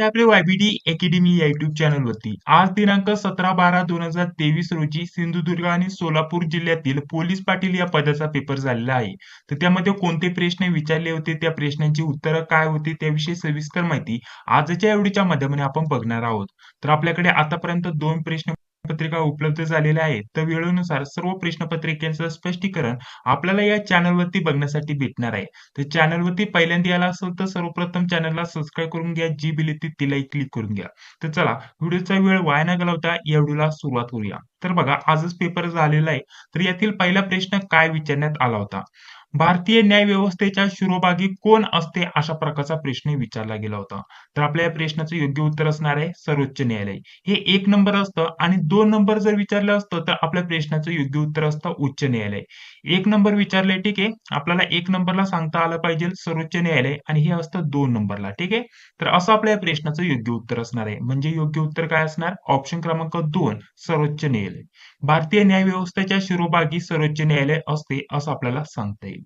आहे आपले YBD academy या युट्यूब चॅनलवरती आज दिनांक सतरा बारा दोन हजार तेवीस रोजी सिंधुदुर्ग आणि सोलापूर जिल्ह्यातील पोलीस पाटील या पदाचा पेपर झालेला आहे. तर त्यामध्ये कोणते प्रश्न विचारले होते त्या प्रश्नांची उत्तरं काय होती त्याविषयी सविस्तर माहिती आजच्या एवढीच्या माध्यमाने आपण बघणार आहोत. तर आपल्याकडे आतापर्यंत दोन प्रश्न पत्रिका उपलब्ध झालेल्या आहेत. तर वेळेनुसार सर्व प्रश्नपत्रिकेचं स्पष्टीकरण आपल्याला या चॅनलवरती बघण्यासाठी भेटणार आहे. तर चॅनलवरती पहिल्यांदा आला असेल तर सर्वप्रथम चॅनलला सबस्क्राईब करून घ्या. जी बिल येते तिलाही क्लिक करून घ्या. तर चला व्हिडिओचा वेळ वाया न घालवता या व्हिडिओला सुरुवात करूया. तर बघा आजच पेपर झालेला आहे. तर यातील पहिला प्रश्न काय विचारण्यात आला होता? भारतीय न्याय व्यवस्थेच्या शिरोभागी कोण असते अशा प्रकारचा प्रश्न विचारला गेला होता. तर आपल्या या प्रश्नाचं योग्य उत्तर असणार आहे सर्वोच्च न्यायालय. हे एक नंबर असतं आणि दोन नंबर जर विचारलं असतं तर आपल्या प्रश्नाचं योग्य उत्तर असतं उच्च न्यायालय. एक नंबर विचारलंय ठीक आहे. आपल्याला एक नंबरला सांगता आलं पाहिजे सर्वोच्च न्यायालय आणि हे असतं दोन नंबरला ठीक आहे. तर असं आपल्या या प्रश्नाचं योग्य उत्तर असणार आहे. म्हणजे योग्य उत्तर काय असणार? ऑप्शन क्रमांक दोन सर्वोच्च न्यायालय. भारतीय न्याय व्यवस्थेच्या शिरोभागी सर्वोच्च न्यायालय असते असं आपल्याला सांगता येईल.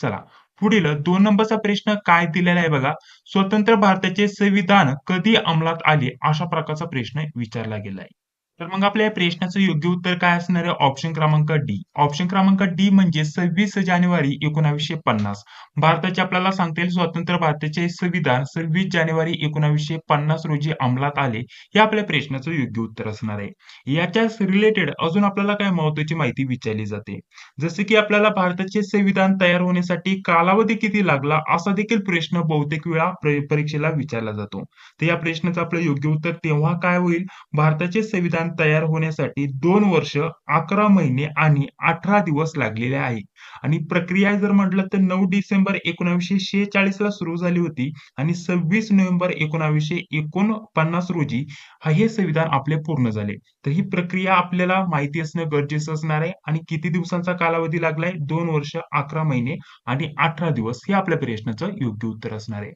चला. पुढील दोन नंबरचा प्रश्न काय दिलेला आहे बघा. स्वतंत्र भारताचे संविधान कधी अंमलात आले? अशा प्रकारचा प्रश्न विचारला गेला आहे तर मग आपल्या या प्रश्नाचं योग्य उत्तर काय असणार आहे? ऑप्शन क्रमांक डी ऑप्शन क्रमांक डी म्हणजे सव्वीस जानेवारी एकोणावीसशे पन्नास. भारताचे आपल्याला सांगता येईल स्वतंत्र भारताचे संविधान सव्वीस जानेवारी एकोणावीसशे पन्नास रोजी अंमलात आले. हे आपल्या प्रश्नाचं योग्य उत्तर असणार आहे. याच्याच रिलेटेड अजून आपल्याला काय महत्वाची माहिती विचारली जाते? जसे की आपल्याला भारताचे संविधान तयार होण्यासाठी कालावधी किती लागला असा देखील प्रश्न बहुतेक वेळा परीक्षेला विचारला जातो. तर या प्रश्नाचं आपलं योग्य उत्तर तेव्हा काय होईल? भारताचे संविधान तयार होण्यासाठी दोन वर्ष अकरा महिने आणि अठरा दिवस लागलेले आहे. आणि प्रक्रिया जर म्हटलं तर नऊ डिसेंबर एकोणावीसशे शेहेचाळीस ला सुरू झाली होती आणि सव्वीस नोव्हेंबर एकोणावीसशे एकोणपन्नास रोजी हे संविधान आपले पूर्ण झाले. तर ही प्रक्रिया आपल्याला माहिती असणं गरजेचं असणार आहे. आणि किती दिवसांचा कालावधी लागलाय? दोन वर्ष अकरा महिने आणि अठरा दिवस हे आपल्या प्रश्नाचं योग्य उत्तर असणार आहे.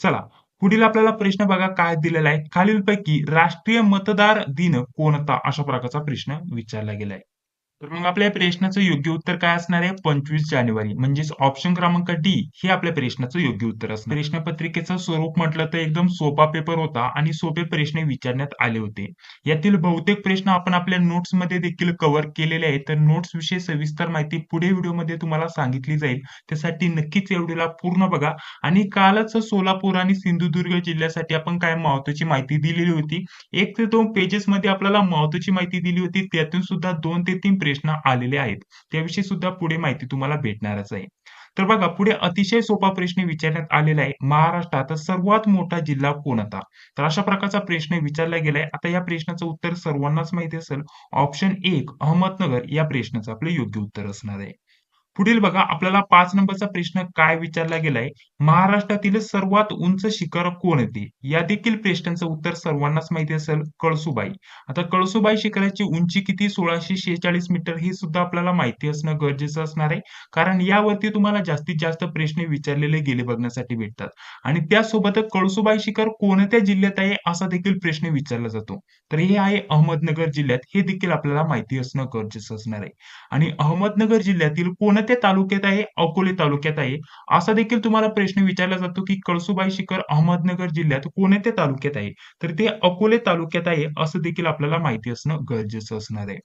चला पुढील आपल्याला प्रश्न बघा काय दिलेला आहे. खालीलपैकी राष्ट्रीय मतदार दिन कोणता? अशा प्रकारचा प्रश्न विचारला गेलाय. तर मग आपल्या प्रश्नाचं योग्य उत्तर काय असणार आहे? पंचवीस जानेवारी. म्हणजेच ऑप्शन क्रमांक डी हे आपल्या प्रश्नाचं योग्य उत्तर असणार. प्रश्नपत्रिकेचं स्वरूप म्हटलं तर एकदम सोपा पेपर होता आणि सोपे प्रश्न विचारण्यात आले होते. यातील बहुतेक प्रश्न आपण आपल्या नोट्समध्ये देखील कव्हर केलेले आहेत. तर नोट्स विषयी सविस्तर माहिती पुढे व्हिडिओमध्ये तुम्हाला सांगितली जाईल. त्यासाठी नक्कीच या व्हिडिओला पूर्ण बघा. आणि कालच सोलापूर आणि सिंधुदुर्ग जिल्ह्यासाठी आपण काय महत्वाची माहिती दिलेली होती? एक ते दोन पेजेस मध्ये आपल्याला महत्वाची माहिती दिली होती. त्यातून सुद्धा दोन ते तीन प्रश्न आलेले आहेत. त्याविषयी सुद्धा पुढे माहिती तुम्हाला भेटणारच आहे. तर बघा पुढे अतिशय सोपा प्रश्न विचारण्यात आलेला आहे. महाराष्ट्रात सर्वात मोठा जिल्हा कोणता? तर अशा प्रकारचा प्रश्न विचारला गेलाय. आता या प्रश्नाचं उत्तर सर्वांनाच माहिती असेल. ऑप्शन एक अहमदनगर. या प्रश्नाचं आपलं योग्य उत्तर असणार आहे. पुढील बघा आपल्याला पाच नंबरचा प्रश्न काय विचारला गेलाय? महाराष्ट्रातील सर्वात उंच शिखर कोणते या देखील प्रश्नांचं उत्तर सर्वांनाच माहिती असेल कळसुबाई. आता कळसुबाई शिखराची उंची किती? सोळाशे शेहेचाळीस मीटर हे सुद्धा आपल्याला माहिती असणं गरजेचं असणार आहे. कारण यावरती तुम्हाला जास्तीत जास्त प्रश्न विचारलेले गेले बघण्यासाठी भेटतात. आणि त्यासोबत कळसुबाई शिखर कोणत्या जिल्ह्यात आहे? असा देखील प्रश्न विचारला जातो. तर हे आहे अहमदनगर जिल्ह्यात. हे देखील आपल्याला माहिती असणं गरजेचं असणार आहे. आणि अहमदनगर जिल्ह्यातील कोण कोणत्या तालुक्यात आहे अकोले तालुक्यात आहे. असा देखील तुम्हाला प्रश्न विचारला जातो की कळसुबाई शिखर अहमदनगर जिल्ह्यात कोणत्या तालुक्यात आहे? तर ते अकोले तालुक्यात आहे असं देखील आपल्याला माहिती असणं गरजेचं असणार आहे.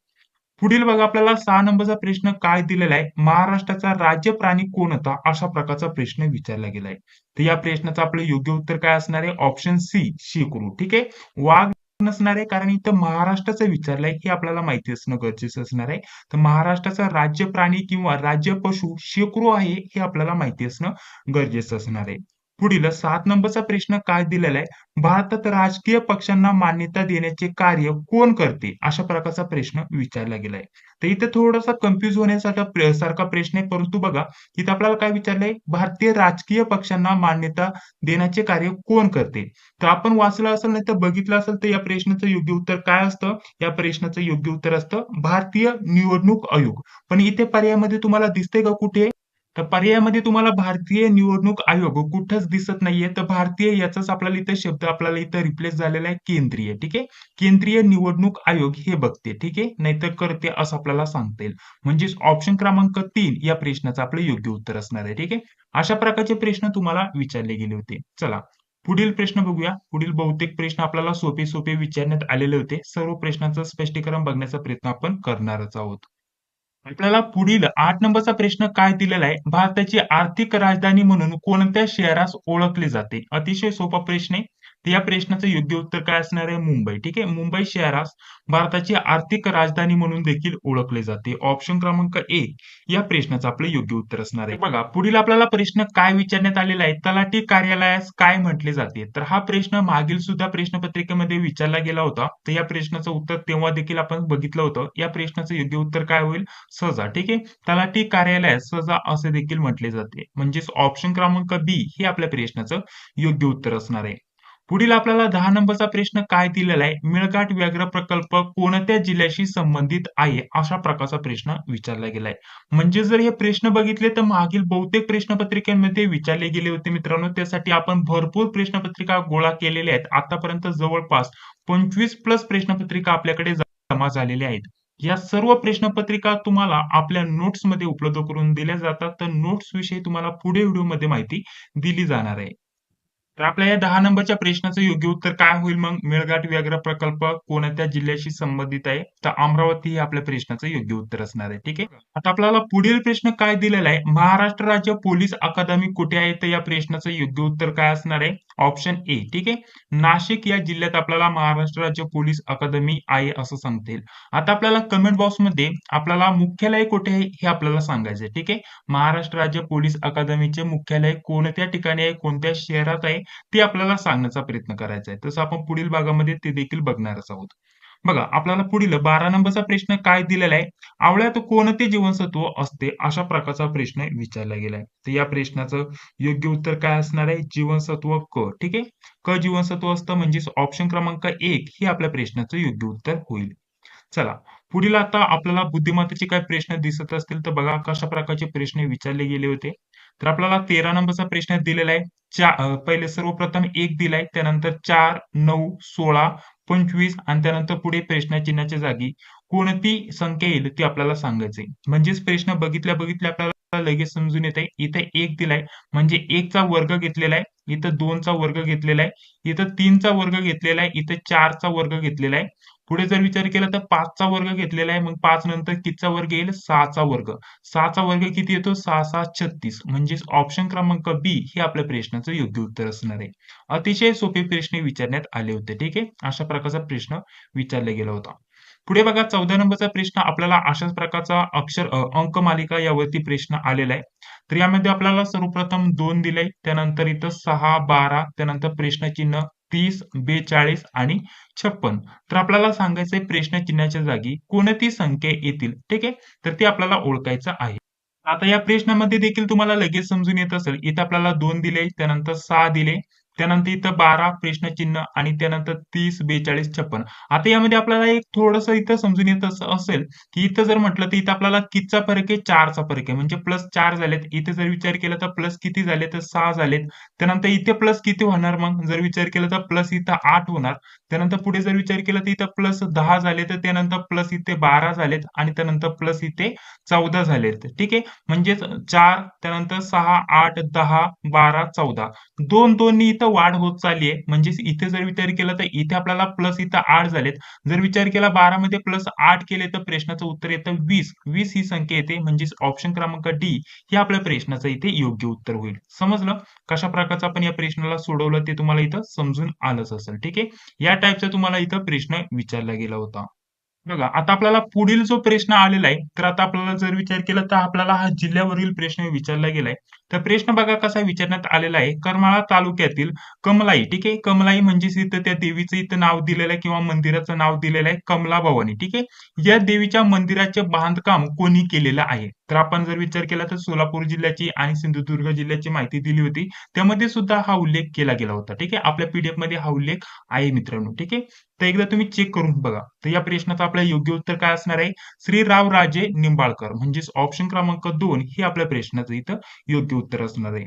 पुढील बघा आपल्याला सहा नंबरचा प्रश्न काय दिलेला आहे? महाराष्ट्राचा राज्य प्राणी कोणता अशा प्रकारचा प्रश्न विचारला गेलाय. तर या प्रश्नाचं आपलं योग्य उत्तर काय असणार आहे? ऑप्शन सी शेकरू ठीक आहे? वाघ नसणार आहे. कारण इथं महाराष्ट्राचं विचारलंय हे आपल्याला माहिती असणं गरजेचं असणार आहे. तर महाराष्ट्राचा राज्य प्राणी किंवा राज्य पशु शेकरू आहे हे आपल्याला माहिती असणं गरजेचं असणार आहे. पुढील सात नंबरचा प्रश्न काय दिलेला आहे? भारतात राजकीय पक्षांना मान्यता देण्याचे कार्य कोण करते? अशा प्रकारचा प्रश्न विचारला गेलाय. तर इथे थोडासा कन्फ्युज होण्यासाठी सारखा प्रश्न आहे परंतु बघा इथे आपल्याला काय विचारलंय भारतीय राजकीय पक्षांना मान्यता देण्याचे कार्य कोण करते? तर आपण वाचलं असेल नाही तर बघितलं असेल तर या प्रश्नाचं योग्य उत्तर काय असतं? या प्रश्नाचं योग्य उत्तर असतं भारतीय निवडणूक आयोग. पण इथे पर्यायामध्ये तुम्हाला दिसते का कुठे? तर पर्यायामध्ये तुम्हाला भारतीय निवडणूक आयोग कुठंच दिसत नाहीये. तर भारतीय याचाच आपल्याला इथं शब्द आपल्याला इथं रिप्लेस झालेला आहे केंद्रीय ठीक आहे? केंद्रीय निवडणूक आयोग हे बघते ठीक आहे? नाहीतर करते असं आपल्याला सांगता येईल. म्हणजेच ऑप्शन क्रमांक तीन या प्रश्नाचं आपलं योग्य उत्तर असणार आहे ठीक आहे? अशा प्रकारचे प्रश्न तुम्हाला विचारले गेले होते. चला पुढील प्रश्न बघूया. पुढील बहुतेक प्रश्न आपल्याला सोपे सोपे विचारण्यात आलेले होते. सर्व प्रश्नांचं स्पष्टीकरण बघण्याचा प्रयत्न आपण करणारच आहोत. आपल्याला पुढील आठ नंबरचा प्रश्न काय दिलेला आहे? भारताची आर्थिक राजधानी म्हणून कोणत्या शहरास ओळखले जाते? अतिशय सोपा प्रश्न आहे. तर या प्रश्नाचं योग्य उत्तर काय असणार आहे? मुंबई. ठीक आहे? मुंबई शहरास भारताची आर्थिक राजधानी म्हणून देखील ओळखले जाते. ऑप्शन क्रमांक एक या प्रश्नाचं आपलं योग्य उत्तर असणार आहे. बघा पुढील आपल्याला प्रश्न काय विचारण्यात आलेला आहे? तलाठी कार्यालयास काय म्हटले जाते? तर हा प्रश्न मागील सुद्धा प्रश्नपत्रिकेमध्ये विचारला गेला होता. तर या प्रश्नाचं उत्तर तेव्हा देखील आपण बघितलं होतं. या प्रश्नाचं योग्य उत्तर काय होईल? सजा. ठीक आहे? तलाठी कार्यालयास सजा असे देखील म्हटले जाते. म्हणजेच ऑप्शन क्रमांक बी हे आपल्या प्रश्नाचं योग्य उत्तर असणार आहे. पुढील आपल्याला दहा नंबरचा प्रश्न काय दिलेला आहे? मिळघाट व्याघ्र प्रकल्प कोणत्या जिल्ह्याशी संबंधित आहे? अशा प्रकारचा प्रश्न विचारला गेलाय. म्हणजे जर हे प्रश्न बघितले तर मागील बहुतेक प्रश्नपत्रिकेमध्ये विचारले गेले होते मित्रांनो. त्यासाठी आपण भरपूर प्रश्नपत्रिका गोळा केलेल्या आहेत. आतापर्यंत जवळपास पंचवीस प्लस प्रश्नपत्रिका आपल्याकडे जमा झालेल्या आहेत. या सर्व प्रश्नपत्रिका तुम्हाला आपल्या नोट्समध्ये उपलब्ध करून दिल्या जातात. तर नोट्स विषयी तुम्हाला पुढे व्हिडिओमध्ये माहिती दिली जाणार आहे. तर आपल्या या दहा नंबरच्या प्रश्नाचं योग्य उत्तर काय होईल मग? मेळघाट व्याघ्र प्रकल्प कोणत्या जिल्ह्याशी संबंधित आहे? तर अमरावती हे आपल्या प्रश्नाचं योग्य उत्तर असणार आहे ठीक आहे? आता आपल्याला पुढील प्रश्न काय दिलेला आहे? महाराष्ट्र राज्य पोलीस अकादमी कुठे आहे? तर या प्रश्नाचं योग्य उत्तर काय असणार आहे? ऑप्शन ए ठीक आहे? नाशिक या जिल्ह्यात आपल्याला महाराष्ट्र राज्य पोलीस अकादमी आहे असं सांगता येईल. आता आपल्याला कमेंट बॉक्समध्ये आपल्याला मुख्यालय कुठे आहे हे आपल्याला सांगायचं आहे ठीक आहे? महाराष्ट्र राज्य पोलीस अकादमीचे मुख्यालय कोणत्या ठिकाणी आहे? कोणत्या शहरात आहे? ते आपल्याला सांगण्याचा प्रयत्न करायचा आहे. तसं आपण पुढील भागामध्ये ते देखील बघणारच आहोत. बघा आपल्याला पुढील बारा नंबरचा प्रश्न काय दिलेला आहे? आवळ्यात कोणते जीवनसत्व असते अशा प्रकारचा प्रश्न विचारला गेलाय. तर या प्रश्नाचं योग्य उत्तर काय असणार आहे? जीवनसत्व क. ठीक आहे? क जीवनसत्व असतं म्हणजेच ऑप्शन क्रमांक एक हे आपल्या प्रश्नाचं योग्य उत्तर होईल. चला पुढील आता आपल्याला बुद्धिमत्तेचे काय प्रश्न दिसत असतील तर बघा कशा प्रकारचे प्रश्न विचारले गेले होते. तर आपल्याला तेरा नंबरचा प्रश्न दिलेला आहे. चार पहिले सर्वप्रथम एक दिलाय त्यानंतर चार नऊ सोळा पंचवीस आणि त्यानंतर पुढे प्रश्नचिन्हाच्या जागी कोणती संख्या येईल ती आपल्याला सांगायचे म्हणजेच प्रश्न बघितल्या बघितल्या आपल्याला लगेच समजून येते इथे एक दिलाय म्हणजे एकचा वर्ग घेतलेला आहे. इथं दोनचा वर्ग घेतलेला आहे. इथं तीनचा वर्ग घेतलेला आहे. इथं चारचा वर्ग घेतलेला आहे. पुढे जर विचार केला तर पाचचा वर्ग घेतलेला आहे मग पाच नंतर कितीचा वर्ग येईल? सहाचा वर्ग. सहाचा वर्ग किती येतो? सहा सहा छत्तीस. म्हणजेच ऑप्शन क्रमांक बी हे आपल्या प्रश्नाचं योग्य उत्तर असणार आहे. अतिशय सोपे प्रश्न विचारण्यात आले होते ठीक आहे? अशा प्रकारचा प्रश्न विचारला गेला होता. पुढे बघा चौदा नंबरचा प्रश्न आपल्याला अशाच प्रकारचा अक्षर अंक मालिका यावरती प्रश्न आलेला आहे. तर यामध्ये आपल्याला सर्वप्रथम दोन दिले त्यानंतर इथं सहा बारा त्यानंतर प्रश्नचिन्ह तीस बेचाळीस आणि छप्पन. तर आपल्याला सांगायचंय प्रश्न चिन्हाच्या जागी कोणती संख्या येतील? ठीक आहे? तर ते आपल्याला ओळखायचं आहे. आता या प्रश्नामध्ये देखील तुम्हाला लगेच समजून येत असेल. इथे आपल्याला दोन दिले त्यानंतर सहा दिले. त्यानंतर इथं बारा प्रश्नचिन्ह आणि त्यानंतर तीस बेचाळीस छप्पन. आता यामध्ये आपल्याला एक थोडस इथं समजून येत असेल की इथं जर म्हटलं तर इथं आपल्याला कितीचा फरक आहे? चारचा फरक आहे. म्हणजे प्लस चार झालेत. इथे जर विचार केला तर प्लस किती झाले? तर सहा झालेत. त्यानंतर इथे प्लस किती होणार मग? जर विचार केला तर प्लस इथं आठ होणार. त्यानंतर पुढे जर विचार केला तर इथं प्लस दहा झाले तर त्यानंतर प्लस इथे बारा झालेत आणि त्यानंतर प्लस इथे चौदा झालेत. ठीक आहे? म्हणजेच चार त्यानंतर सहा आठ दहा बारा चौदा. दोन दोन इथं वाढ होत चालली आहे म्हणजेच इथे जर विचार केला तर इथे आपल्याला प्लस इथं आठ झालेत. जर विचार केला बारा मध्ये प्लस आठ केले तर प्रश्नाचं उत्तर येतं वीस. वीस ही संख्या येते. म्हणजेच ऑप्शन क्रमांक डी हे आपल्या प्रश्नाचं इथे योग्य उत्तर होईल. समजलं? कशा प्रकारचं आपण या प्रश्नाला सोडवलं ते तुम्हाला इथं समजून आलंच असेल. ठीक आहे? या टाईपचा तुम्हाला इथं प्रश्न विचारला गेला होता. बघा आता आपल्याला पुढील जो प्रश्न आलेला आहे तर आता आपल्याला जर विचार केला तर आपल्याला हा जिल्ह्यावरील प्रश्न विचारला गेलाय. तर प्रश्न बघा कसा विचारण्यात आलेला आहे. करमाळा तालुक्यातील कमलाई ठीक आहे? कमलाई म्हणजेच इथं त्या देवीचं इथं नाव दिलेलं आहे किंवा मंदिराचं नाव दिलेलं आहे कमला भवानी ठीक आहे? या देवीच्या मंदिराचे बांधकाम कोणी केलेलं आहे? तर आपण जर विचार केला तर सोलापूर जिल्ह्याची आणि सिंधुदुर्ग जिल्ह्याची माहिती दिली होती. त्यामध्ये सुद्धा हा उल्लेख केला गेला होता ठीक आहे? आपल्या पीडीएफमध्ये हा उल्लेख आहे मित्रांनो ठीक आहे? तर एकदा तुम्ही चेक करून बघा. तर या प्रश्नाचं आपलं योग्य उत्तर काय असणार आहे? श्रीराव राजे निंबाळकर म्हणजेच ऑप्शन क्रमांक दोन हे आपल्या प्रश्नाचं इथं योग्य उत्तर असणार आहे.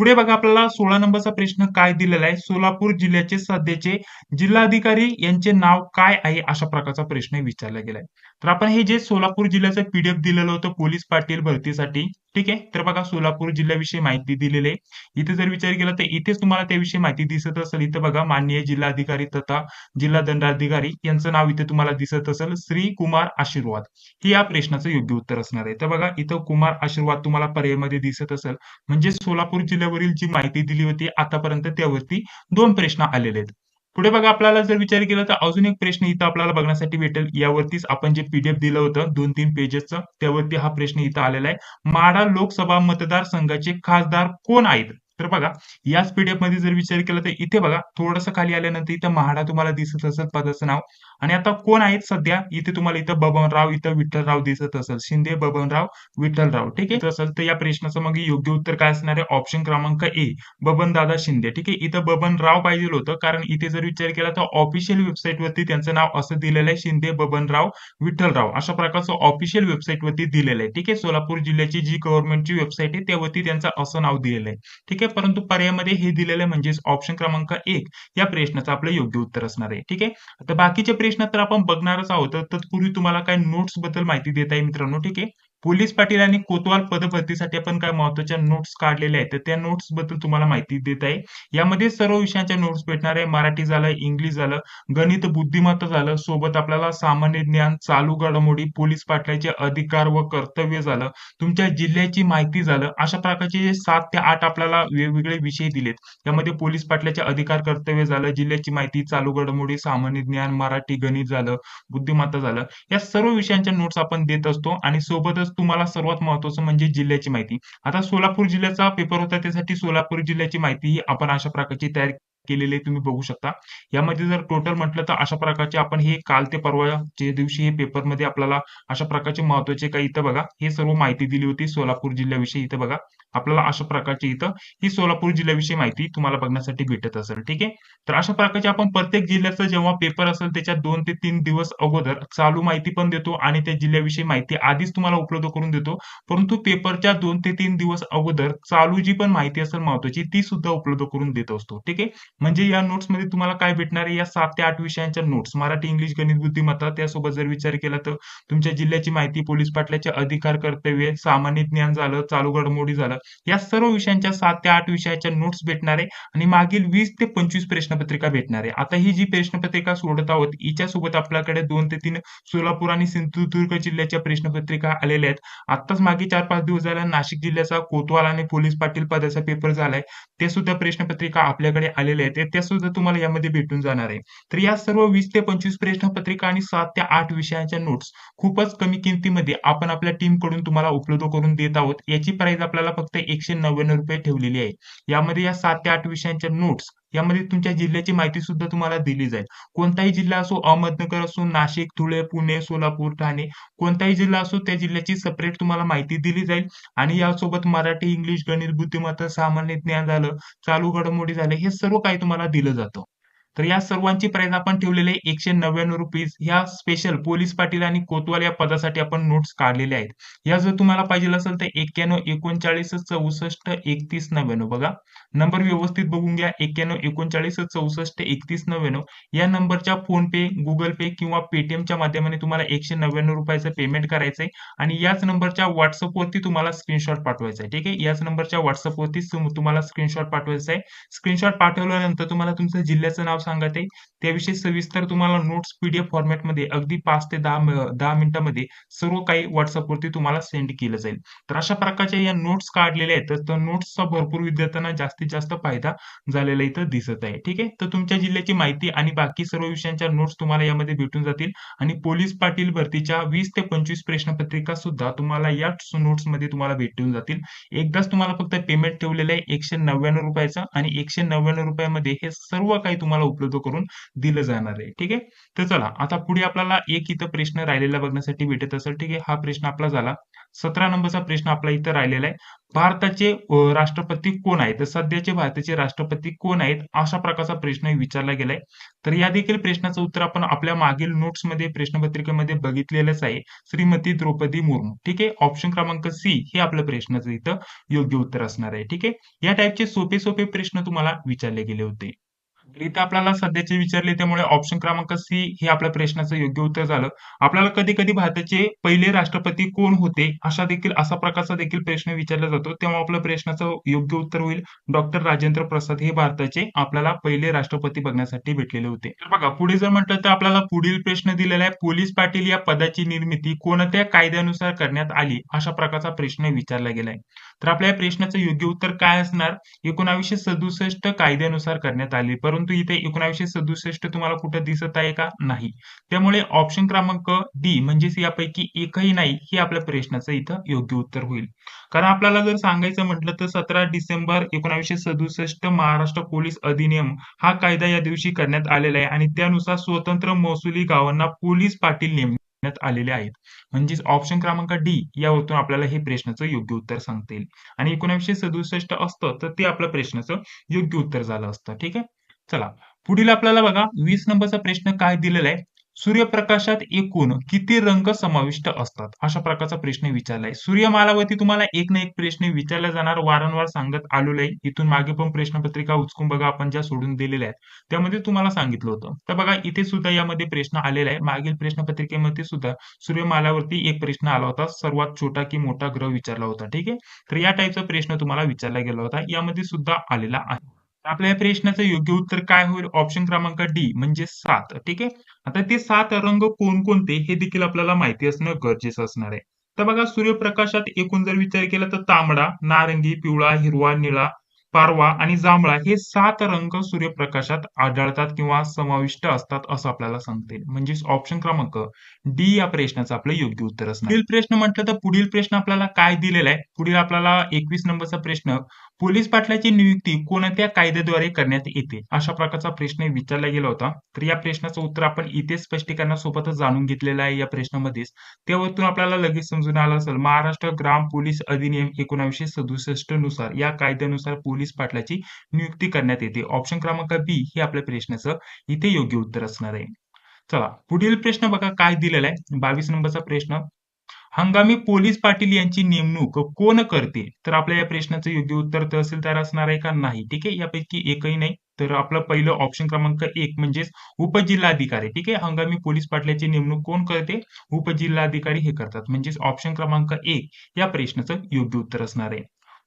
पुढे बघा आपल्याला सोळा नंबरचा प्रश्न काय दिलेला आहे? सोलापूर जिल्ह्याचे सध्याचे जिल्हाधिकारी यांचे नाव काय आहे? अशा प्रकारचा प्रश्न विचारला गेलाय. तर आपण हे जे सोलापूर जिल्ह्याचं पीडीएफ दिलेलं होतं पोलीस पाटील भरतीसाठी ठीक आहे? तर बघा सोलापूर जिल्ह्याविषयी माहिती दिलेली आहे. इथे जर विचार केला तर इथेच तुम्हाला त्याविषयी माहिती दिसत असेल. इथं बघा माननीय जिल्हाधिकारी तथा जिल्हा दंडाधिकारी यांचं नाव इथे तुम्हाला दिसत असेल. श्री कुमार आशीर्वाद. हे या प्रश्नाचं योग्य उत्तर असणार आहे. तर बघा इथं कुमार आशीर्वाद तुम्हाला पर्यायमध्ये दिसत असेल. म्हणजे सोलापूर जिल्ह्यावरील जी माहिती दिली होती आतापर्यंत त्यावरती दोन प्रश्न आलेले आहेत. पुढे बघा आपल्याला जर विचार केला तर अजून एक प्रश्न इथं आपल्याला बघण्यासाठी भेटेल. यावरतीच आपण जे पीडीएफ दिलं होतं दोन तीन पेजेसचं त्यावरती हा प्रश्न इथं आलेला आहे. माडा लोकसभा मतदारसंघाचे खासदार कोण आहेत? तर बघा याच पीडीएफमध्ये जर विचार केला तर इथे बघा थोडंसं खाली आल्यानंतर इथे म्हाडा तुम्हाला दिसत असेल पदाचं नाव. आणि आता कोण आहेत सध्या? इथे तुम्हाला इथं बबनराव इथं विठ्ठलराव दिसत असेल. शिंदे बबनराव विठ्ठलराव. ठीक आहे? असेल तर या प्रश्नाचं मग योग्य उत्तर काय असणार आहे? ऑप्शन क्रमांक ए बबन दादा शिंदे. ठीक आहे? इथं बबनराव पाहिजे होतं कारण इथे जर विचार केला तर ऑफिशियल वेबसाईट वरती त्यांचं नाव असं दिलेलं आहे शिंदे बबनराव विठ्ठलराव. अशा प्रकारचं ऑफिशियल वेबसाईट वरती दिलेलं आहे. ठीक आहे? सोलापूर जिल्ह्याची जी गव्हर्नमेंटची वेबसाईट आहे त्यावरती त्यांचं असं नाव दिलेलं आहे. ठीक आहे? परंतु पर्यायामध्ये हे दिलेलं आहे म्हणजेच ऑप्शन क्रमांक एक. या प्रश्नाचं आपलं योग्य उत्तर असणार आहे. ठीक आहे? आता बाकीचे प्रश्न तर आपण बघणारच आहोत. तत्पूर्वी तुम्हाला काय नोट्सबद्दल माहिती देत आहे मित्रांनो ठीक आहे? पोलीस पाटील आणि कोतवाल पदभरतीसाठी आपण काय महत्त्वाच्या नोट्स काढलेल्या आहेत तर त्या नोट्सबद्दल तुम्हाला माहिती देत आहे. यामध्ये सर्व विषयांच्या नोट्स भेटणार आहे. मराठी झालं इंग्लिश झालं गणित बुद्धिमत्ता झालं सोबत आपल्याला सामान्य ज्ञान चालू घडामोडी पोलीस पाटलाचे अधिकार व कर्तव्य झालं तुमच्या जिल्ह्याची माहिती झालं अशा प्रकारचे सात ते आठ आपल्याला वेगवेगळे विषय दिलेत. यामध्ये पोलीस पाटलाचे अधिकार कर्तव्य झालं जिल्ह्याची माहिती चालू घडामोडी सामान्य ज्ञान मराठी गणित झालं बुद्धिमत्ता झालं या सर्व विषयांच्या नोट्स आपण देत असतो आणि सोबतच तुम्हाला सर्वात महत्वाचं म्हणजे जिल्ह्याची माहिती. आता सोलापूर जिल्ह्याचा पेपर होता त्यासाठी सोलापूर जिल्ह्याची माहिती ही आपण अशा प्रकारची तयार केलेले तुम्ही बघू शकता. यामध्ये जर टोटल म्हटलं तर अशा प्रकारचे आपण हे काल ते परवाच्या दिवशी हे पेपरमध्ये आपल्याला अशा प्रकारचे महत्त्वाचे काही इथं बघा हे सर्व माहिती दिली होती सोलापूर जिल्ह्याविषयी इथं बघा. आपल्याला अशा प्रकारची इथं ही सोलापूर जिल्ह्याविषयी माहिती तुम्हाला बघण्यासाठी भेटत असेल ठीक आहे? तर अशा प्रकारचे आपण प्रत्येक जिल्ह्याचा जेव्हा पेपर असेल त्याच्या दोन ते तीन दिवस अगोदर चालू माहिती पण देतो आणि त्या जिल्ह्याविषयी माहिती आधीच तुम्हाला उपलब्ध करून देतो. परंतु पेपरच्या दोन ते तीन दिवस अगोदर चालू जी पण माहिती असेल महत्वाची ती सुद्धा उपलब्ध करून देत असतो ठीक आहे? म्हणजे या नोट्समध्ये तुम्हाला काय भेटणार आहे? या सात ते आठ विषयांच्या नोट्स मराठी इंग्लिश गणित बुद्धिमत्ता त्यासोबत जर विचार केला तर तुमच्या जिल्ह्याची माहिती पोलीस पाटलाचे अधिकार कर्तव्य सामान्य ज्ञान झालं चालू घडामोडी झालं या सर्व विषयांच्या सात ते आठ विषयाच्या नोट्स भेटणार आहे आणि मागील वीस ते पंचवीस प्रश्नपत्रिका भेटणार आहे. आता ही जी प्रश्नपत्रिका सोडत आहोत हिच्यासोबत आपल्याकडे दोन ते तीन सोलापूर आणि सिंधुदुर्ग जिल्ह्याच्या प्रश्नपत्रिका आलेल्या आहेत. आताच मागे चार पाच दिवस झाला नाशिक जिल्ह्याचा कोतवाल आणि पोलीस पाटील पदाचा पेपर झालाय. ते सुद्धा प्रश्नपत्रिका आपल्याकडे आलेल्या आहेत. त्या सुद्धा तुम्हाला यामध्ये भेटून जाणार आहे. तर या सर्व वीस ते पंचवीस प्रश्नपत्रिका आणि सात ते आठ विषयांच्या नोट्स खूपच कमी किमतीमध्ये आपण आपल्या टीमकडून तुम्हाला उपलब्ध करून देत आहोत. याची प्राइस आपल्याला फक्त एकशे नव्याण्णव रुपये ठेवलेली आहे. यामध्ये या सात ते आठ विषयांच्या नोट्स यामध्ये तुमच्या जिल्ह्याची माहिती सुद्धा तुम्हाला दिली जाईल. कोणताही जिल्हा असो अहमदनगर असो नाशिक धुळे पुणे सोलापूर ठाणे कोणताही जिल्हा असो त्या जिल्ह्याची सेपरेट तुम्हाला माहिती दिली जाईल. आणि यासोबत मराठी इंग्लिश गणित बुद्धिमत्ता सामान्य ज्ञान झालं चालू घडामोडी झाले हे सर्व काही तुम्हाला दिलं जातं. तर या सर्वांची प्राइस आपण ठेवलेले एकशे नव्याण्णव रुपीज. ह्या स्पेशल पोलीस पाटील आणि कोतवाल या पदासाठी आपण नोट्स काढलेले आहेत. या जर तुम्हाला पाहिजे असेल तर एक्क्याण्णव एकोणचाळीस चौसष्ट एकतीस नव्याण्णव बघा. नंबर व्यवस्थित बघून घ्या. एक्क्याण्णव एकोणचाळीस चौसष्ट एकतीस नव्याण्णव. या नंबरच्या फोन पे गुगल पे किंवा पेटीएमच्या माध्यमाने तुम्हाला एकशे नव्याण्णव रुपयाचं पेमेंट करायचंय. आणि याच नंबरच्या व्हॉट्सअपवरती तुम्हाला स्क्रीनशॉट पाठवायचा आहे ठीक आहे? याच नंबरच्या व्हॉट्सअपवरती तुम्हाला स्क्रीनशॉट पाठवायचा आहे स्क्रीनशॉट पाठवल्यानंतर तुम्हाला तुमचं जिल्ह्याचं नाव सांगत आहे. त्याविषयी सविस्तर तुम्हाला नोट्स पीडीएफ फॉर्मॅटमध्ये अगदी पाच ते दहा दहा मिनिटांमध्ये सर्व काही व्हॉट्सअपवरती तुम्हाला सेंड केलं जाईल. तर अशा प्रकारच्या या नोट्स काढलेल्या आहेत तर नोट्सचा भरपूर विद्यार्थ्यांना जास्तीत जास्त फायदा झालेला इथं दिसत आहे. ठीक आहे? तर तुमच्या जिल्ह्याची माहिती आणि बाकी सर्व विषयांच्या नोट्स तुम्हाला यामध्ये भेटून जातील. आणि पोलीस पाटील भरतीच्या वीस ते पंचवीस प्रश्नपत्रिका सुद्धा तुम्हाला या नोट्समध्ये तुम्हाला भेटून जातील. एकदाच तुम्हाला फक्त पेमेंट ठेवलेलं आहे एकशे नव्याण्णव रुपयाचं आणि एकशे नव्याण्णव रुपयामध्ये हे सर्व काही तुम्हाला उपलब्ध करून दिलं जाणार आहे. ठीक आहे? तर चला आता पुढे आपल्याला एक इथं प्रश्न राहिलेला बघण्यासाठी भेटत असेल. ठीक आहे? हा प्रश्न आपला झाला. सतरा नंबरचा प्रश्न आपला इथं राहिलेला आहे. भारताचे राष्ट्रपती कोण आहेत? तर सध्याचे भारताचे राष्ट्रपती कोण आहेत? अशा प्रकारचा प्रश्न विचारला गेलाय. तर या देखील प्रश्नाचं उत्तर आपण आपल्या मागील नोट्समध्ये प्रश्नपत्रिकेमध्ये बघितलेलंच आहे. श्रीमती द्रौपदी मुर्मू. ठीक आहे? ऑप्शन क्रमांक सी हे आपल्या प्रश्नाचं इथं योग्य उत्तर असणार आहे. ठीक आहे? या टाईपचे सोपे सोपे प्रश्न तुम्हाला विचारले गेले होते. इथे आपल्याला सध्याचे विचारले त्यामुळे ऑप्शन क्रमांक सी हे आपल्या प्रश्नाचं योग्य उत्तर झालं. आपल्याला कधी कधी भारताचे पहिले राष्ट्रपती कोण होते अशा देखील असा प्रकारचा देखील प्रश्न विचारला जातो. तेव्हा आपल्या प्रश्नाचं योग्य उत्तर होईल. डॉक्टर राजेंद्र प्रसाद हे भारताचे आपल्याला पहिले राष्ट्रपती बघण्यासाठी भेटलेले होते. तर बघा पुढे जर म्हटलं तर आपल्याला पुढील प्रश्न दिलेला आहे. पोलीस पाटील या पदाची निर्मिती कोणत्या कायद्यानुसार करण्यात आली अशा प्रकारचा प्रश्न विचारला गेलाय. तर आपल्या या प्रश्नाचं योग्य उत्तर काय असणार? एकोणावीसशे सदुसष्ट कायद्यानुसार करण्यात आली. परंतु इथे एकोणाशे सदुसष्ट तुम्हाला कुठं दिसत आहे का? नाही. त्यामुळे ऑप्शन क्रमांक डी म्हणजेच यापैकी एकही नाही हे आपल्या प्रश्नाचं इथं योग्य उत्तर होईल. कारण आपल्याला जर सांगायचं म्हटलं तर सतरा डिसेंबर एकोणाशे सदुसष्ट महाराष्ट्र पोलीस अधिनियम हा कायदा या दिवशी करण्यात आलेला आहे आणि त्यानुसार स्वतंत्र महसुली गावांना पोलीस पाटील नेम आलेले आहेत. म्हणजेच ऑप्शन क्रमांक डी यावरतून आपल्याला हे प्रश्नाचं योग्य उत्तर सांगता येईल. आणि एकोणीसशे सदुसष्ट असतं तर ते आपल्या प्रश्नाचं योग्य उत्तर झालं असतं. ठीक आहे? चला. पुढील आपल्याला बघा वीस नंबरचा प्रश्न काय दिलेला आहे? सूर्यप्रकाशात एकूण किती रंग समाविष्ट असतात? अशा प्रकारचा प्रश्न विचारलाय सूर्यमालावरती तुम्हाला एक ना एक प्रश्न विचारला जाणार वारंवार सांगत आलेलो आहे. इथून मागे पण प्रश्नपत्रिका उचकून बघा आपण ज्या सोडून दिलेल्या आहेत त्यामध्ये तुम्हाला सांगितलं होतं. तर बघा इथे सुद्धा यामध्ये प्रश्न आलेला आहे. मागील प्रश्नपत्रिकेमध्ये सुद्धा सूर्यमालावरती एक प्रश्न आला होता. सर्वात छोटा की मोठा ग्रह विचारला होता. ठीक आहे? तर या टाईपचा प्रश्न तुम्हाला विचारला गेला होता. यामध्ये सुद्धा आलेला आहे. आपल्या प्रश्नाचं योग्य उत्तर काय होईल? ऑप्शन क्रमांक डी म्हणजे सात. ठीक आहे? आता ते सात रंग कोणकोणते हे देखील आपल्याला माहिती असणं गरजेचं असणार आहे. तर बघा सूर्यप्रकाशात एकूण जर विचार केला तर तांबडा नारंगी पिवळा हिरवा निळा पारवा आणि जांभळा हे सात रंग सूर्यप्रकाशात आढळतात किंवा समाविष्ट असतात असं आपल्याला सांगते म्हणजे ऑप्शन क्रमांक डी या प्रश्नाचं आपलं योग्य उत्तर असणार. पुढील प्रश्न म्हटलं तर पुढील प्रश्न आपल्याला काय दिलेला आहे? पुढील आपल्याला एकवीस नंबरचा प्रश्न पोलीस पाटलाची नियुक्ती कोणत्या कायद्याद्वारे करण्यात येते? अशा प्रकारचा प्रश्न विचारला गेला होता. तर या प्रश्नाचं उत्तर आपण इथे स्पष्टीकरणासोबतच जाणून घेतलेलं आहे या प्रश्नामध्येच. त्यावरतून आपल्याला लगेच समजून आलं असेल महाराष्ट्र ग्राम पोलीस अधिनियम एकोणाशे सदुसष्टनुसार या कायद्यानुसार पोलीस पाटलाची नियुक्ती करण्यात येते. ऑप्शन क्रमांक बी हे आपल्या प्रश्नाचं इथे योग्य उत्तर असणार आहे. चला पुढील प्रश्न बघा काय दिलेला आहे. बावीस नंबरचा प्रश्न हंगामी पोलीस पाटील यांची नेमणूक कोण करते तर आपल्या या प्रश्नाचं योग्य उत्तर तहसीलदार असणार आहे का नाही? ठीक आहे यापैकी एकही नाही. तर आपलं पहिलं ऑप्शन क्रमांक एक म्हणजेच उपजिल्हाधिकारी. ठीक आहे हंगामी पोलीस पाटलाची नेमणूक कोण करते? उपजिल्हाधिकारी हे करतात. म्हणजेच ऑप्शन क्रमांक एक या प्रश्नाचं योग्य उत्तर असणार आहे.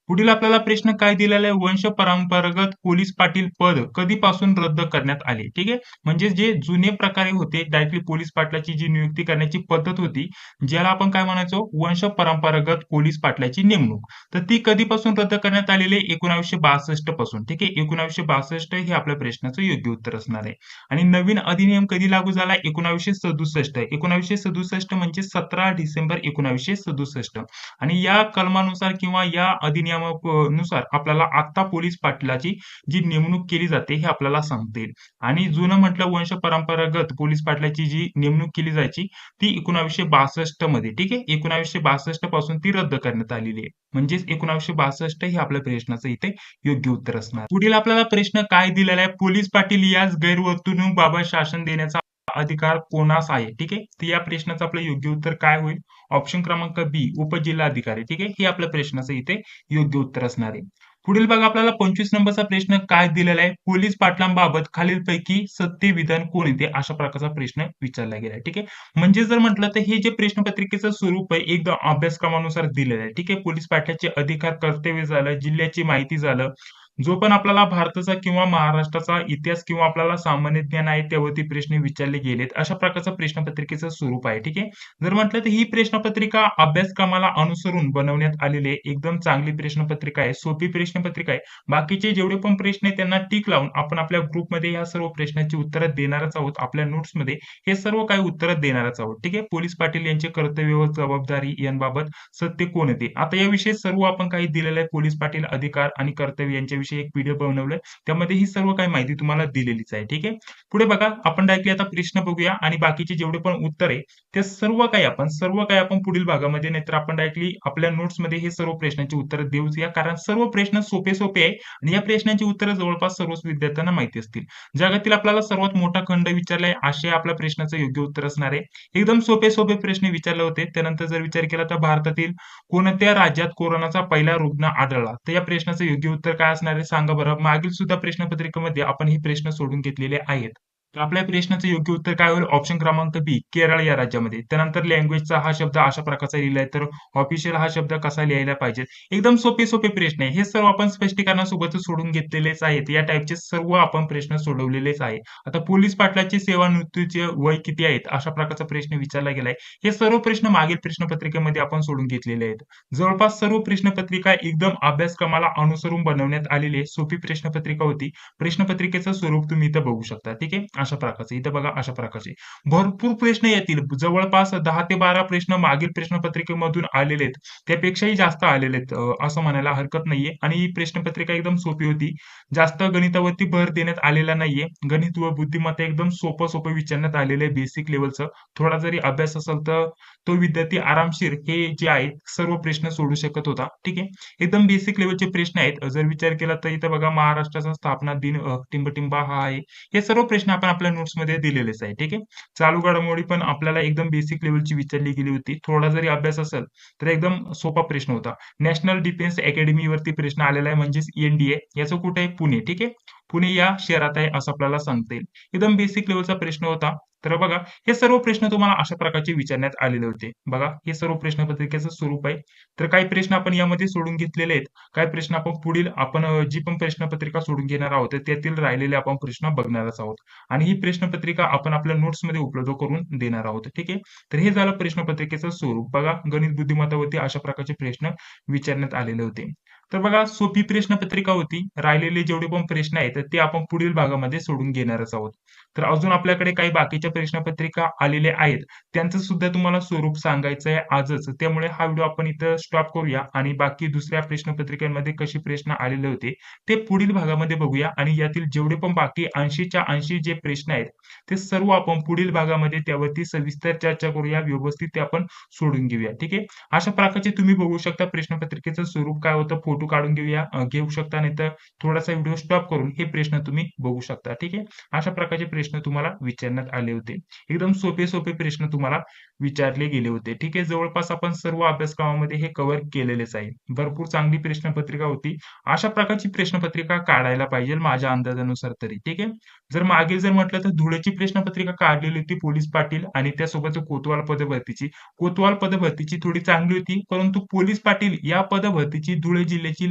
पुढील आपल्याला प्रश्न काय दिलेला आहे? वंश परंपरागत पोलीस पाटील पद कधीपासून रद्द करण्यात आले? ठीक आहे? म्हणजे जे जुने प्रकारे होते डायरेक्टली पोलीस पाटलाची जी नियुक्ती करण्याची पद्धत होती ज्याला आपण काय म्हणायचो? वंश परंपरागत पोलीस पाटलाची नेमणूक. तर ती कधीपासून रद्द करण्यात आलेली आहे? एकोणावीसशे बासष्टपासून. ठीक आहे? एकोणावीसशे बासष्ट हे आपल्या प्रश्नाचं योग्य उत्तर असणार आहे. आणि नवीन अधिनियम कधी लागू झाला? एकोणावीसशे सदुसष्ट. एकोणावीसशे सदुसष्ट म्हणजे सतरा डिसेंबर एकोणावीसशे सदुसष्ट. आणि या कलमानुसार किंवा या अधिनियम नियमानुसार आपल्याला आता पोलीस पाटलाची जी नेमणूक केली जाते हे आपल्याला सांगता. येईल आणि जुनं म्हटलं वंश परंपरागत पोलीस पाटलाची जी नेमणूक केली जायची ती एकोणावीसशे बासष्टमध्ये ठीक आहे? एकोणावीसशे बासष्टपासून ती रद्द करण्यात आलेली आहे. म्हणजेच एकोणावीसशे बासष्ट हे आपल्या प्रश्नाचं इथे योग्य उत्तर असणार. पुढील आपल्याला प्रश्न काय दिलेला आहे? पोलीस पाटील याच गैरवर्तणूक शासन देण्याचा अधिकार कोणास आहे? ठीक आहे? तर या प्रश्नाचं आपलं योग्य उत्तर काय होईल? ऑप्शन क्रमांक बी उपजिल्हाधिकारी. ठीक आहे? हे आपल्या प्रश्नाचं इथे योग्य उत्तर असणार आहे. पुढील भाग आपल्याला पंचवीस नंबरचा प्रश्न काय दिलेला आहे? पोलीस पाटलांबाबत खालीलपैकी सत्य विधान कोण येते? अशा प्रकारचा प्रश्न विचारला गेला ठीक आहे? म्हणजे जर म्हटलं तर हे जे प्रश्नपत्रिकेचं स्वरूप आहे एकदम अभ्यासक्रमानुसार दिलेलं आहे. ठीक आहे? पोलीस पाटलाचे अधिकार कर्तव्य झालं जिल्ह्याची माहिती झालं जो पण आपल्याला भारताचा किंवा महाराष्ट्राचा इतिहास किंवा आपल्याला सामान्य ज्ञान आहे त्यावरती प्रश्न विचारले गेलेत. अशा प्रकारचं प्रश्नपत्रिकेचं स्वरूप आहे ठीक आहे? जर म्हटलं तर ही प्रश्नपत्रिका अभ्यासक्रमाला अनुसरून बनवण्यात आलेली आहे. एकदम चांगली प्रश्नपत्रिका आहे सोपी प्रश्नपत्रिका आहे. बाकीचे जेवढे पण प्रश्न आहेत त्यांना टिक लावून आपण आपल्या ग्रुपमध्ये या सर्व प्रश्नांची उत्तरं देणारच आहोत. आपल्या नोट्समध्ये हे सर्व काही उत्तरं देणारच आहोत ठीक आहे? पोलीस पाटील यांचे कर्तव्य व जबाबदारी यांबाबत सत्य कोण येते आता याविषयी सर्व आपण काही दिलेलं आहे पोलीस पाटील अधिकार आणि कर्तव्य यांच्या याविषयी एक व्हिडिओ बनवलाय त्यामध्ये ही सर्व काही माहिती तुम्हाला दिलेलीच आहे. ठीक आहे? पुढे बघा आपण डायरेक्टली आता प्रश्न बघूया आणि बाकीचे जेवढे पण उत्तर आहे ते सर्व काही आपण सर्व काही आपण पुढील भागामध्ये नाहीतर आपण डायरेक्टली आपल्या नोट्समध्ये हे सर्व प्रश्नांची उत्तर देऊया. कारण सर्व प्रश्न सोपे सोपे आहे आणि या प्रश्नांची उत्तरं जवळपास सर्वच विद्यार्थ्यांना माहिती असतील. जगातील आपल्याला सर्वात मोठा खंड विचारलाय असे आपल्या प्रश्नाचं योग्य उत्तर असणार आहे. एकदम सोपे सोपे प्रश्न विचारले होते. त्यानंतर जर विचार केला तर भारतातील कोणत्या राज्यात कोरोनाचा पहिला रुग्ण आढळला? तर या प्रश्नाचं योग्य उत्तर काय असणार सांगा बरं मागील सुद्धा प्रश्नपत्रिकेमध्ये आपण हे प्रश्न सोडून घेतलेले आहेत. तर आपल्या प्रश्नाचं योग्य उत्तर काय होईल? ऑप्शन क्रमांक बी केरळ या राज्यामध्ये. त्यानंतर लँग्वेजचा हा शब्द अशा प्रकारचा लिहिलाय तर ऑफिशियल हा शब्द कसा लिहायला पाहिजे? एकदम सोपे सोपे प्रश्न आहे. हे सर्व आपण स्पष्टीकरणासोबत सोडून घेतलेलेच आहेत. या टाईपचे सर्व आपण प्रश्न सोडवलेलेच आहे आता पोलीस पाटलाची सेवानिवृत्तीचे वय किती आहेत? अशा प्रकारचा प्रश्न विचारला गेलाय. हे सर्व प्रश्न मागील प्रश्नपत्रिकेमध्ये आपण सोडून घेतलेले आहेत. जवळपास सर्व प्रश्नपत्रिका एकदम अभ्यासक्रमाला अनुसरून बनवण्यात आलेली सोपी प्रश्नपत्रिका होती. प्रश्नपत्रिकेचं स्वरूप तुम्ही इथं बघू शकता. ठीक आहे? अशा प्रकारचे. इथं बघा अशा प्रकारचे. भरपूर प्रश्न येतील. जवळपास दहा ते बारा प्रश्न मागील प्रश्नपत्रिकेमधून आलेले आहेत. त्यापेक्षाही जास्त आलेले आहेत. असं म्हणायला हरकत नाहीये. आणि ही प्रश्नपत्रिका एकदम सोपी होती. जास्त गणितावरती भर देण्यात आलेला नाहीये. गणित व बुद्धिमत्ता एकदम सोपं सोपं विचारण्यात आलेलं आहे बेसिक लेवलचं थोडा जरी अभ्यास असेल तर तो विद्यार्थी आरामशीर हे जे आहेत सर्व प्रश्न सोडू शकत होता. ठीक आहे? एकदम बेसिक लेवलचे प्रश्न आहेत. जर विचार केला तर इथं बघा महाराष्ट्राचा स्थापना दिन टिंबटिंबा हा आहे. हे सर्व प्रश्न आपण आपल्या नोट्समध्ये दिलेलेच आहे. ठीक आहे? चालू घडामोडी पण आपल्याला एकदम बेसिक लेवलची विचारली गेली होती. थोडा जरी अभ्यास असेल तर एकदम सोपा प्रश्न होता. नॅशनल डिफेन्स अकॅडमीवरती प्रश्न आलेला आहे म्हणजेच एनडीए याचं कुठे आहे? पुणे. ठीक आहे? पुणे या शहरात आहे असं आपल्याला सांगता येईल. एकदम बेसिक लेवलचा प्रश्न होता. तर बघा हे सर्व प्रश्न तुम्हाला अशा प्रकारचे विचारण्यात आलेले होते. बघा हे सर्व प्रश्नपत्रिकेचं स्वरूप आहे. तर काही प्रश्न आपण यामध्ये सोडून घेतलेले आहेत. काही प्रश्न आपण पुढील आपण जी पण प्रश्नपत्रिका सोडून घेणार आहोत त्यातील राहिलेले आपण प्रश्न बघणारच आहोत. आणि ही प्रश्नपत्रिका आपण आपल्या नोट्समध्ये उपलब्ध करून देणार आहोत. ठीक आहे? तर हे झालं प्रश्नपत्रिकेचं स्वरूप. बघा गणित बुद्धिमत्तावरती अशा प्रकारचे प्रश्न विचारण्यात आलेले होते. तर बघा सोपी प्रश्नपत्रिका होती. राहिलेले जेवढे पण प्रश्न आहेत ते आपण पुढील भागामध्ये सोडून घेणारच आहोत. तर अजून आपल्याकडे काही बाकीच्या प्रश्नपत्रिका आलेल्या आहेत. त्यांचं सुद्धा तुम्हाला स्वरूप सांगायचं आहे आजच. त्यामुळे हा व्हिडिओ आपण इथं स्टॉप करूया आणि बाकी दुसऱ्या प्रश्नपत्रिकांमध्ये कसे प्रश्न आलेले होते ते पुढील भागामध्ये बघूया आणि यातील जेवढे पण बाकी ऐंशीच्या ऐंशी जे प्रश्न आहेत ते सर्व आपण पुढील भागामध्ये त्यावरती सविस्तर चर्चा करूया व्यवस्थित ते आपण सोडून घेऊया. ठीक आहे? अशा प्रकारचे तुम्ही बघू शकता प्रश्नपत्रिकेचं स्वरूप काय होतं फोटो काढून घेऊया घेऊ शकता नाही तर थोडासा व्हिडिओ स्टॉप करून हे प्रश्न तुम्ही बघू शकता. ठीक आहे? अशा प्रकारचे प्रश्न तुम्हाला विचारण्यात आले होते. एकदम सोपे सोपे प्रश्न तुम्हाला विचारले गेले होते. ठीक आहे जवळपास आपण सर्व अभ्यासक्रमामध्ये हे कव्हर केलेलेच आहे. भरपूर चांगली प्रश्नपत्रिका होती. अशा प्रकारची प्रश्नपत्रिका काढायला पाहिजे माझ्या अंदाजानुसार तरी. ठीक आहे? जर मागे जर म्हटलं तर धुळेची प्रश्नपत्रिका काढलेली होती पोलीस पाटील आणि त्यासोबत कोतवाल पदभरतीची. कोतवाल पदभरतीची थोडी चांगली होती परंतु पोलीस पाटील या पदभरतीची धुळे जिल्ह्याची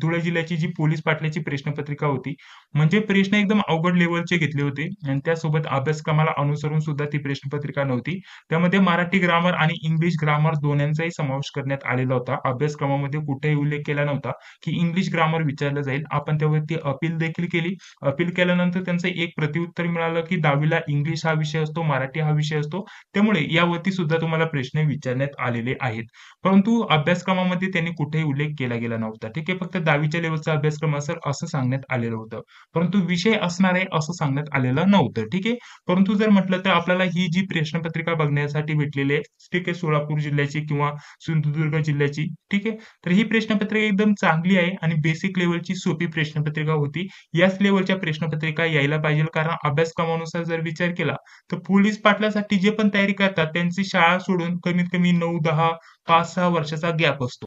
धुळे जिल्ह्याची जी पोलीस पाटलाची प्रश्नपत्रिका होती म्हणजे प्रश्न एकदम अवघड लेवलचे घेतले होते. आणि त्यासोबत अभ्यासक्रमाला अनुसरून सुद्धा ती प्रश्नपत्रिका नव्हती. त्यामध्ये मराठी ग्रामर आणि इंग्लिश ग्रामर दोन्हीचाही समावेश करण्यात आलेला होता. अभ्यासक्रमामध्ये कुठेही उल्लेख केला नव्हता की इंग्लिश ग्रामर विचारलं जाईल. आपण त्यावरती अपील देखील केली. अपील केल्यानंतर त्यांचं एक प्रतिउत्तर मिळालं की दहावीला इंग्लिश हा विषय असतो मराठी हा विषय असतो. त्यामुळे यावरती सुद्धा तुम्हाला प्रश्न विचारण्यात आलेले आहेत. परंतु अभ्यासक्रमामध्ये त्यांनी कुठेही उल्लेख केला गेला नव्हता. ठीक आहे फक्त दहावीच्या लेवलचा अभ्यासक्रम असेल असं सांगण्यात आलेलं होतं. परंतु विषय असणार आहे असं सांगण्यात आलेलं नव्हतं. ठीक आहे? परंतु जर म्हटलं तर आपल्याला ही जी प्रश्नपत्रिका बघण्यासाठी भेटलेली आहे ठीक आहे? सोलापूर जिल्ह्याची किंवा सिंधुदुर्ग जिल्ह्याची ठीक आहे? तर ही प्रश्नपत्रिका एकदम चांगली आहे आणि बेसिक लेवलची सोपी प्रश्नपत्रिका होती. याच लेवलच्या प्रश्नपत्रिका यायला पाहिजे कारण अभ्यासक्रमानुसार जर विचार केला तर पोलीस पाटलासाठी जे पण तयारी करतात त्यांची शाळा सोडून कमीत कमी नऊ दहा पाच सहा वर्षाचा गॅप असतो.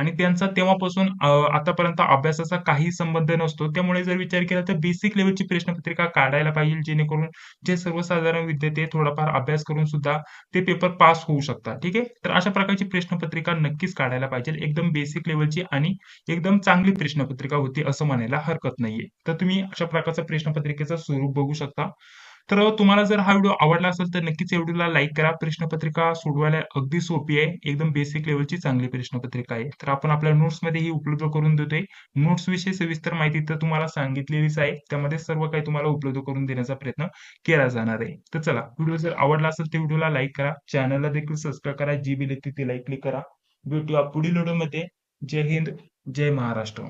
आणि त्यांचा तेव्हापासून आतापर्यंत अभ्यासाचा काही संबंध नसतो. त्यामुळे जर विचार केला तर बेसिक लेवलची प्रश्नपत्रिका काढायला पाहिजे जेणेकरून जे सर्वसाधारण विद्यार्थी थोडाफार अभ्यास करून सुद्धा ते पेपर पास होऊ शकतात. ठीक आहे? तर अशा प्रकारची प्रश्नपत्रिका नक्कीच काढायला पाहिजे. एकदम बेसिक लेवलची आणि एकदम चांगली प्रश्नपत्रिका होती असं म्हणायला हरकत नाहीये. तर तुम्ही अशा प्रकारचा प्रश्नपत्रिकेचं स्वरूप बघू शकता. तर तुम्हाला जर हा व्हिडिओ आवडला असेल तर नक्कीच व्हिडिओला लाईक करा. प्रश्नपत्रिका सोडवायला अगदी सोपी आहे. एकदम बेसिक लेवलची चांगली प्रश्नपत्रिका आहे. तर आपण आपल्या नोट्समध्ये ही उपलब्ध करून देतोय. नोट्स विषयी सविस्तर माहिती तर तुम्हाला सांगितलेलीच आहे. त्यामध्ये सर्व काही तुम्हाला उपलब्ध करून देण्याचा प्रयत्न केला जाणार आहे. तर चला व्हिडिओ जर आवडला असेल तर व्हिडिओला लाईक करा. चॅनलला देखील सबस्क्राईब करा. जी बिल येते ती लाईक क्लिक करा. भेटूया पुढील व्हिडिओमध्ये जय हिंद जय महाराष्ट्र.